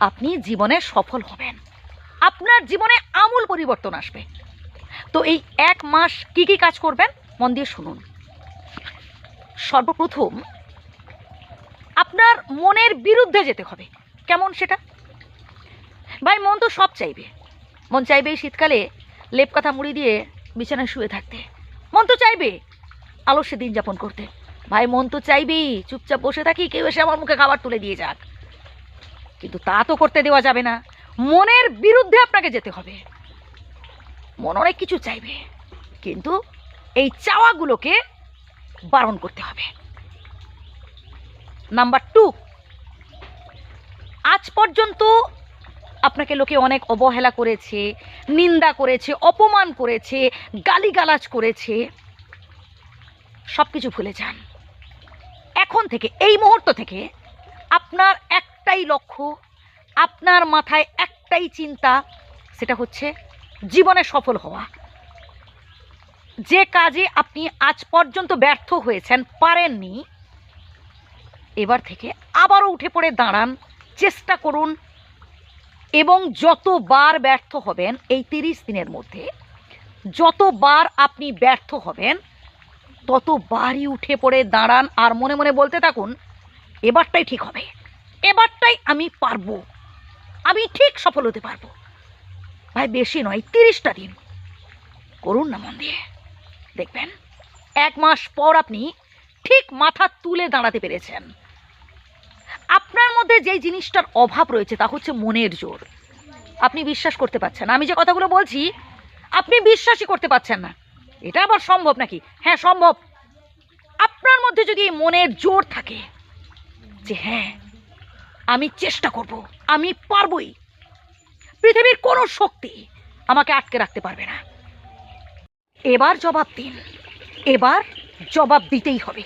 আপনি জীবনে সফল হবেন। আপনার জীবনে আমূল পরিবর্তন আসবে। তো এই এক মাস কি কি কাজ করবেন, মন দিয়ে শুনুন। সর্বপ্রথম আপনার মনের বিরুদ্ধে যেতে হবে। কেমন সেটা? ভাই, মন তো সব চাইবে। মন চাইবে এই শীতকালে লেপ কাঁথা মুড়ি দিয়ে বিছানায় শুয়ে থাকতে। মন তো চাইবে আলস্যে দিন যাপন করতে। ভাই, মন তো চাইবেই। চুপচাপ বসে থাকি, কেউ এসে আমার মুখে খাবার তুলে দিয়ে যাক। কিন্তু তা তো করতে দেওয়া যাবে না। মনের বিরুদ্ধে আপনাকে যেতে হবে। মন অনেক কিছু চাইবে, কিন্তু এই চাওয়াগুলোকে বারণ করতে হবে। নাম্বার টু, আজ পর্যন্ত আপনাকে লোকে অনেক অবহেলা করেছে, নিন্দা করেছে, অপমান করেছে, গালিগালাজ করেছে। সব কিছু ভুলে যান। এখন থেকে, এই মুহূর্ত থেকে আপনার একটাই লক্ষ্য, আপনার মাথায় একটাই চিন্তা, সেটা হচ্ছে জীবনে সফল হওয়া। যে কাজে আপনি আজ পর্যন্ত ব্যর্থ হয়েছেন, পারেননি, এবার থেকে আবারও উঠে পড়ে দাঁড়ান, চেষ্টা করুন, এবং যতবার ব্যর্থ হবেন এই তিরিশ দিনের মধ্যে, যতবার আপনি ব্যর্থ হবেন, ততবারই উঠে পড়ে দাঁড়ান, আর মনে মনে বলতে থাকুন, এবারটাই ঠিক হবে। এবারটাই আমি পারব। আমি ঠিক সফল হতে পারব। ভাই, বেশি নয়, তিরিশটা দিন। করুন না মন দিয়ে। দেখবেন, এক মাস পর আপনি ঠিক মাথা তুলে দাঁড়াতে পেরেছেন। আপনার মধ্যে যেই জিনিসটার অভাব রয়েছে, তা হচ্ছে মনের জোর। আপনি বিশ্বাস করতে পারছেন আমি যে কথাগুলো বলছি, আপনি বিশ্বাসই করতে পারছেন না। এটা আবার সম্ভব নাকি? হ্যাঁ সম্ভব। আপনার মধ্যে যদি মনের জোর থাকে, যে হ্যাঁ আমি চেষ্টা করব, আমি পারবই। পৃথিবীর কোনো শক্তি আমাকে আটকে রাখতে পারবে না। এবার জবাব দিন, এবার জবাব দিতেই হবে।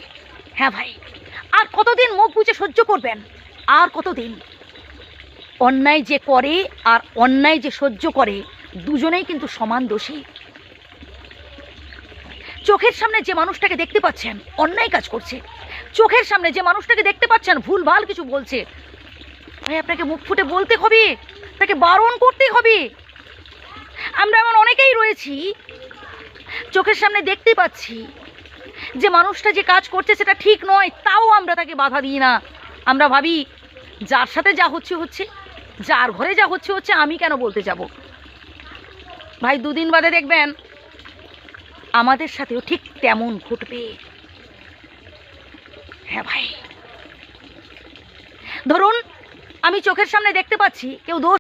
হ্যাঁ ভাই, আর কতদিন মুখ বুঝে সহ্য করবেন? আর কতদিন? অন্যায় যে করে আর অন্যায় যে সহ্য করে, দুজনেই কিন্তু সমান দোষী। চোখের সামনে যে মানুষটাকে দেখতে পাচ্ছেন, অন্যায় কাজ করছে। চোখের সামনে যে মানুষটাকে দেখতে পাচ্ছেন, ভুল ভালো কিছু বলছে ভাই আপনাকে মুখ ফুটে বলতে হবে? তাকে বারণ করতে হবে? আমরা এমন অনেকেই রয়েছি, চোখের সামনে দেখতে পাচ্ছি, যে মানুষটা যে কাজ করছে সেটা ঠিক নয়, তাও আমরা তাকে বাধা দিই না। আমরা ভাবি, যার সাথে যা হচ্ছে হচ্ছে, যার ঘরে যা হচ্ছে হচ্ছে আমি কেন বলতে যাব? ভাই, দুদিন বাদে দেখবেন, আমাদের সাথেও ঠিক তেমন ঘটবে। হ্যাঁ ভাই। ধরুন আমি চোখের সামনে দেখতে পাচ্ছি কেউ দোষ